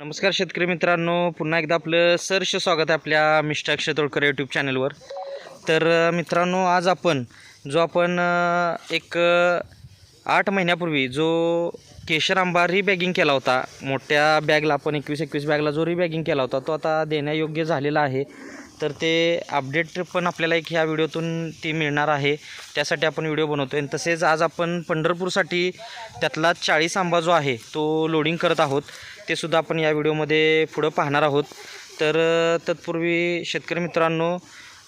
नमस्कार शेतकरी मित्रांनो पुन्हा एकदा आपलं सरश स्वागत आहे आपल्या मिस्टर अक्षय तोडकर यूट्यूब चॅनलवर तर मित्रांनो आज आपण जो आपण एक आठ महिन्यापूर्वी जो केशर आंबा रिबॅगिंग केला होता मोठ्या बॅगला आपण एकवीस एकवीस बॅगला जो रिबॅगिंग केला होता तो आता देण्यायोग्य झालेला आहे. तर ते अपडेट पण आपल्याला एक ह्या व्हिडिओतून ती मिळणार आहे. त्यासाठी आपण व्हिडिओ बनवतो आणि तसेच आज आपण पंढरपूरसाठी त्यातला चाळीस आंबा जो आहे तो लोडिंग करत आहोत. ते सुद्धा आपण या व्हिडिओमध्ये पुढं पाहणार आहोत. तर तत्पूर्वी शेतकरी मित्रांनो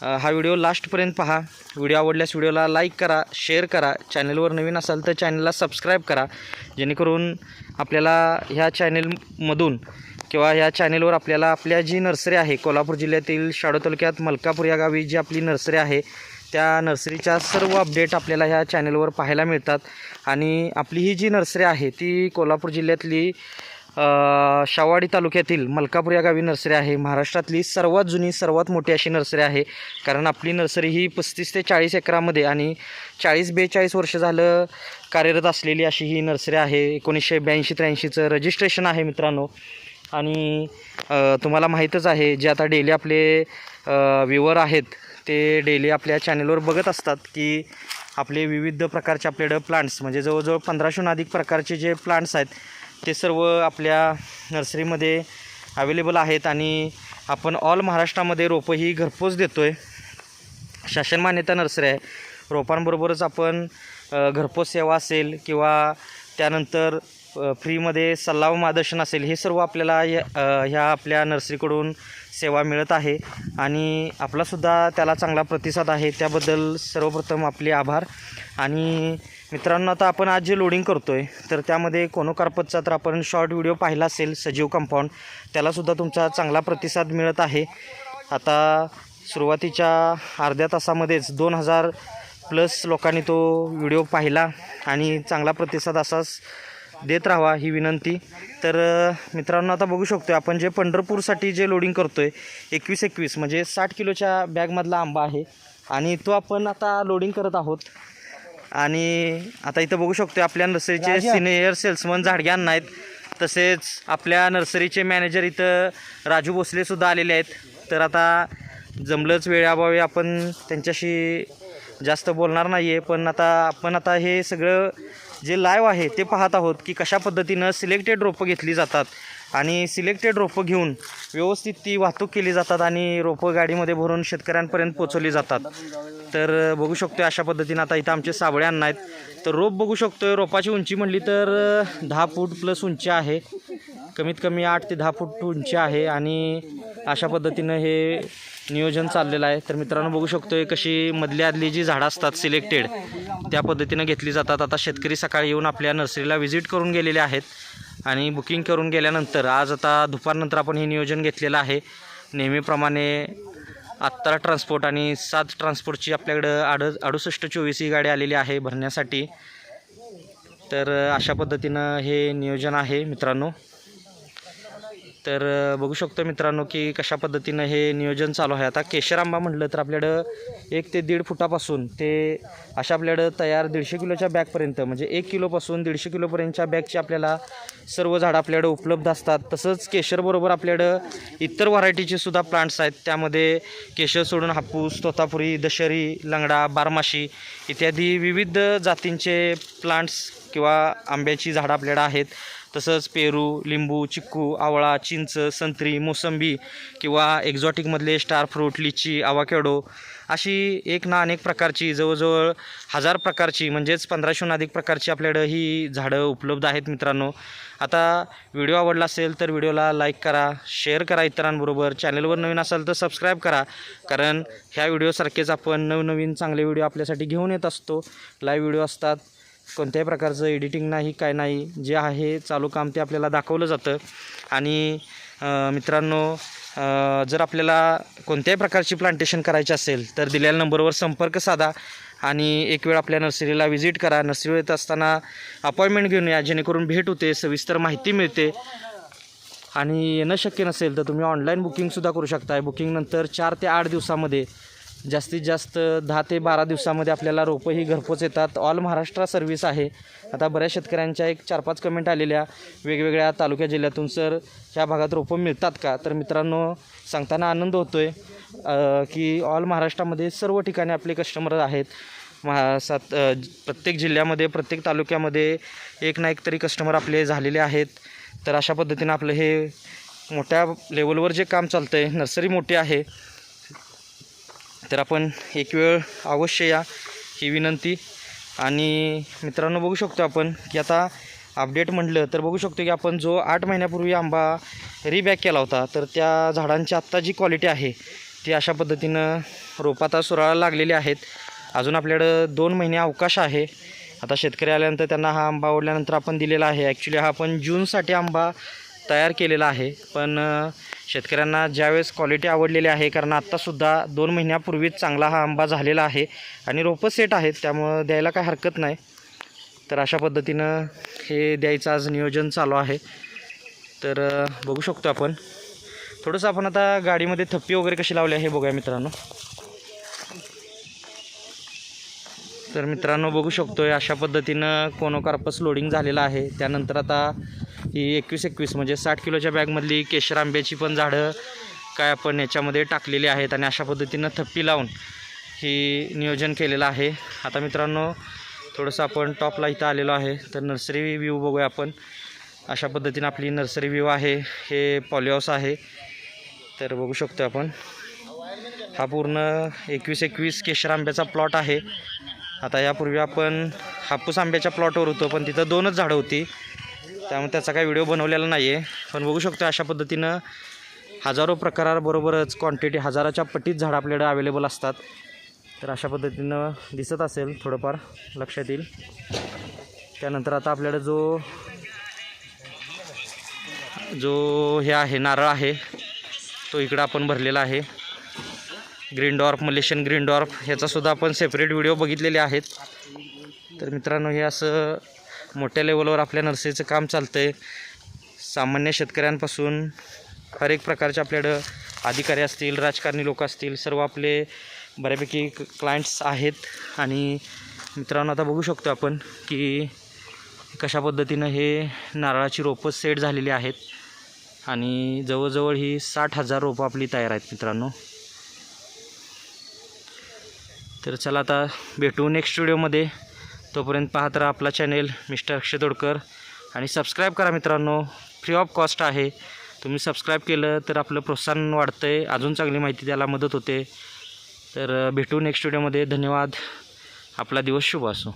हा व्हिडिओ लास्टपर्यंत पहा. व्हिडिओ आवडल्यास व्हिडिओला लाईक करा शेअर करा. चॅनलवर नवीन असाल तर चॅनलला सबस्क्राईब करा. जेणेकरून आपल्याला ह्या चॅनलमधून किंवा ह्या चॅनेलवर आपल्याला आपल्या जी नर्सरी आहे कोल्हापूर जिल्ह्यातील शाडो तालुक्यात मलकापूर या गावी जी आपली नर्सरी आहे त्या नर्सरीच्या सर्व अपडेट आपल्याला ह्या चॅनेलवर पाहायला मिळतात. आणि आपली ही जी नर्सरी आहे ती कोल्हापूर जिल्ह्यातली शावाडी तालुक्यातील मलकापूर या गावी नर्सरी आहे. महाराष्ट्रातली सर्वात जुनी सर्वात मोठी अशी नर्सरी आहे. कारण आपली नर्सरी ही पस्तीस ते चाळीस एकरामध्ये आणि चाळीस बेचाळीस वर्ष झालं कार्यरत असलेली अशी ही नर्सरी आहे. एकोणीसशे ब्याऐंशी त्र्याऐंशीचं रजिस्ट्रेशन आहे मित्रांनो. आणि तुम्हाला माहीतच आहे जे आता डेली आपले व्ह्युअर आहेत ते डेली आपल्या चॅनलवर बघत असतात की आपले विविध प्रकारचे आपल्याकडं प्लांट्स म्हणजे जवळजवळ पंधराशेहून अधिक प्रकारचे जे प्लांट्स आहेत ते सर्व आपल्या नर्सरीमध्ये अवेलेबल आहेत आणि आपण ऑल महाराष्ट्रामध्ये रोपं ही घरपोच देतो आहे शासन मान्यता नर्सरी आहे. रोपांबरोबरच आपण घरपोच सेवा असेल किंवा त्यानंतर फ्रीमध्ये सल्ला व मार्गदर्शन असेल हे सर्व आपल्याला या ह्या आपल्या नर्सरीकडून सेवा मिळत आहे. आणि आपलासुद्धा त्याला चांगला प्रतिसाद आहे. त्याबद्दल सर्वप्रथम आपले आभार. आणि मित्रांनो आता आपण आज जे लोडिंग करतो आहे तर त्यामध्ये कोनोकार्पतचा तर आपण शॉर्ट व्हिडिओ पाहिला असेल सजीव कंपाऊंड त्यालासुद्धा तुमचा चांगला प्रतिसाद मिळत आहे. आता सुरुवातीच्या अर्ध्या तासामध्येच दोन हजार प्लस लोकांनी तो व्हिडिओ पाहिला आणि चांगला प्रतिसाद असाच देत राहावा ही विनंती. तर मित्रांनो आता बघू शकतो आपण जे पंढरपूरसाठी जे लोडिंग करतो आहे एकवीस एकवीस म्हणजे साठ किलोच्या बॅगमधला आंबा आहे. आणि तो आपण आता लोडिंग करत आहोत. आणि आता इथं बघू शकतो आपल्या नर्सरीचे सिनियर सेल्समन झाडग्यान आहेत तसेच आपल्या नर्सरीचे मॅनेजर इथं राजू भोसलेसुद्धा आलेले आहेत. तर आता जमलंच वेळाभावी आपण त्यांच्याशी जास्त बोलणार नाही आहे पण आता आपण आता हे सगळं जे लाईव्ह आहे ते पाहत आहोत की कशा पद्धतीनं सिलेक्टेड रोपं घेतली जातात. आणि सिलेक्टेड रोपं घेऊन व्यवस्थित ती वाहतूक केली जातात आणि रोपं गाडीमध्ये भरून शेतकऱ्यांपर्यंत पोचवली जातात. तर बघू शकतो अशा पद्धतीनं आता इथं आमचे साबळे अन्न आहेत. तर रोप बघू शकतो रोपाची उंची म्हणली तर दहा फूट प्लस उंची आहे. कमीत कमी आठ ते दहा फूट उंची आहे आणि अशा पद्धतीनं हे नियोजन चाललेलं आहे. तर मित्रांनो बघू शकतो कशी मधली आदली जी झाडं असतात सिलेक्टेड त्या पद्धतीनं घेतली जातात. आता शेतकरी सकाळी येऊन आपल्या नर्सरीला व्हिजिट करून गेलेले आहेत आणि बुकिंग करून गेल्यानंतर आज आता दुपारनंतर आपण हे नियोजन घेतलेलं आहे. नेहमीप्रमाणे आत्ता ट्रान्सपोर्ट आणि सात ट्रान्सपोर्टची आपल्याकडं आड अडुसष्ट चोवीस ही गाडी आलेली आहे भरण्यासाठी. तर अशा पद्धतीनं हे नियोजन आहे मित्रांनो. तर बघू शकतो मित्रांनो की कशा पद्धतीनं हे नियोजन चालू आहे. आता केशर आंबा म्हटलं तर आपल्याकडं एक ते दीड फुटापासून ते अशा आपल्याकडं तयार दीडशे किलोच्या बॅगपर्यंत म्हणजे एक किलोपासून दीडशे किलोपर्यंतच्या बॅगची आपल्याला सर्व झाडं आपल्याकडं उपलब्ध असतात. तसंच केशरबरोबर आपल्याकडं इतर व्हरायटीचे सुद्धा प्लांट्स आहेत. त्यामध्ये केशर सोडून हापूस तोतापुरी दशरी लंगडा बारमाशी इत्यादी विविध जातींचे प्लांट्स किंवा आंब्याची झाडं आपल्याकडं आहेत. तसंच पेरू लिंबू चिक्कू आवळा चिंच संत्री मोसंबी किंवा एक्झॉटिकमधले स्टार फ्रूट लिची आवाकॅडो अशी एक ना अनेक प्रकारची जवळजवळ हजार प्रकारची म्हणजेच पंधराशेहून अधिक प्रकारची आपल्याकडं ही झाडं उपलब्ध आहेत मित्रांनो. आता व्हिडिओ आवडला असेल तर व्हिडिओला लाईक करा शेअर करा इतरांबरोबर. चॅनलवर नवीन असाल तर सबस्क्राईब करा कारण ह्या व्हिडिओसारखेच आपण नवनवीन चांगले व्हिडिओ आपल्यासाठी घेऊन येत असतो. लाईव्ह व्हिडिओ असतात कोणत्याही प्रकारचं एडिटिंग नाही काय नाही जे आहे चालू काम ते आपल्याला दाखवलं जातं. आणि मित्रांनो जर आपल्याला कोणत्याही प्रकारची प्लांटेशन करायची असेल तर दिलेल्या नंबरवर संपर्क साधा आणि एक वेळ आपल्या नर्सरीला व्हिजिट करा. नर्सरीवर येत असताना अपॉइंटमेंट घेऊन या जेणेकरून भेट होते सविस्तर माहिती मिळते. आणि येणं शक्य नसेल तर तुम्ही ऑनलाईन बुकिंगसुद्धा करू शकताय. बुकिंगनंतर चार ते आठ दिवसामध्ये जास्तीत जास्त दहा ते बारा दिवसामध्ये आपल्याला रोपं ही घरपोच येतात. ऑल महाराष्ट्र सर्व्हिस आहे. आता बऱ्याच शेतकऱ्यांच्या एक चार पाच कमेंट आलेल्या वेगवेगळ्या तालुक्या जिल्ह्यातून सर ह्या भागात रोपं मिळतात का? तर मित्रांनो सांगताना आनंद होतो आहे की ऑल महाराष्ट्रामध्ये सर्व ठिकाणी आपले कस्टमर आहेत. महा सात प्रत्येक जिल्ह्यामध्ये प्रत्येक तालुक्यामध्ये एक ना एक तरी कस्टमर आपले झालेले आहेत. तर अशा पद्धतीनं आपलं हे मोठ्या लेवलवर जे काम चालतं आहे नर्सरी मोठी आहे. तर आपण एक वेळ अवश्य या ही विनंती. आणि मित्रांनो बघू शकतो आपण की आता अपडेट म्हटलं तर बघू शकतो की आपण जो आठ महिन्यापूर्वी आंबा रिबॅक केला होता तर त्या झाडांची आत्ता जी क्वालिटी आहे ती अशा पद्धतीनं रोपाता सुराळा लागलेली आहेत. अजून आपल्याकडं दोन महिने अवकाश आहे. आता शेतकरी आल्यानंतर त्यांना हा आंबा आवडल्यानंतर आपण दिलेला आहे. ॲक्च्युली हा आपण जूनसाठी आंबा तयार केलेला आहे. पण शेतकऱ्यांना ज्यावेळेस क्वालिटी आवडलेली आहे कारण आत्तासुद्धा दोन महिन्यापूर्वीच चांगला हा आंबा झालेला आहे आणि रोपं सेट आहेत त्यामुळं द्यायला काय हरकत नाही. तर अशा पद्धतीनं हे द्यायचं आज नियोजन चालू आहे. तर बघू शकतो आपण. थोडंसं आपण आता गाडीमध्ये थप्पी वगैरे कशी लावली आहे हे बघूया मित्रांनो. तर मित्रांनो बघू शकतो आहे अशा पद्धतीनं कोनोकार्पस लोडिंग झालेलं आहे. त्यानंतर आता ही एकवीस एकवीस म्हणजे साठ किलोच्या बॅगमधली केशर आंब्याची पण झाडं काय आपण याच्यामध्ये टाकलेली आहेत आणि अशा पद्धतीनं थप्पी लावून ही नियोजन केलेलं आहे. आता मित्रांनो थोडंसं आपण टॉपला इथं आलेलो आहे तर नर्सरी व्ह्यू बघूया आपण. अशा पद्धतीनं आपली नर्सरी व्ह्यू आहे हे पॉलिहाऊस आहे. तर बघू शकतो आपण. हा पूर्ण एकवीस एकवीस केशर आंब्याचा प्लॉट आहे. आता यापूर्वी आपण हापूस आंब्याच्या प्लॉटवर होतो पण तिथं दोनच झाडं होती. त्यामुळे त्याचा काही व्हिडिओ बनवलेला नाही आहे पण बघू शकतो अशा पद्धतीनं हजारो प्रकाराबरोबरच क्वांटिटी हजाराच्या पटीत झाडं आपल्याकडे अवेलेबल असतात. तर अशा पद्धतीनं दिसत असेल थोडंफार लक्षात येईल. त्यानंतर आता आपल्याकडे जो जो हे आहे नारळ आहे तो इकडं आपण भरलेला आहे. Green dwarf Malaysian green dwarf ह्याचासुद्धा आपण सेपरेट व्हिडिओ बघितलेले आहेत. तर मित्रांनो हे असं मोठ्या लेवलवर आपल्या नर्सरीचं काम चालतं आहे सामान्य शेतकऱ्यांपासून हर एक प्रकारचे आपल्याकडं अधिकारी असतील राजकारणी लोक असतील सर्व आपले बऱ्यापैकी क्लायंट्स आहेत. आणि मित्रांनो आता बघू शकतो आपण की कशा पद्धतीनं हे नारळाची रोपं सेट झालेली आहेत. आणि जवळजवळ ही साठ हजार रोपं आपली तयार आहेत मित्रांनो. तर चला आता भेटू नेक्स्ट व्हिडिओमध्ये तोपर्यंत पाहत राहा आपला चॅनेल मिस्टर अक्षय तोडकर. आणि सबस्क्राईब करा मित्रांनो. फ्री ऑफ कॉस्ट आहे. तुम्ही सबस्क्राईब केलं तर आपलं प्रोत्साहन वाढतं आहे अजून चांगली माहिती द्यायला मदत होते. तर भेटू नेक्स्ट व्हिडिओमध्ये धन्यवाद. आपला दिवस शुभ असो.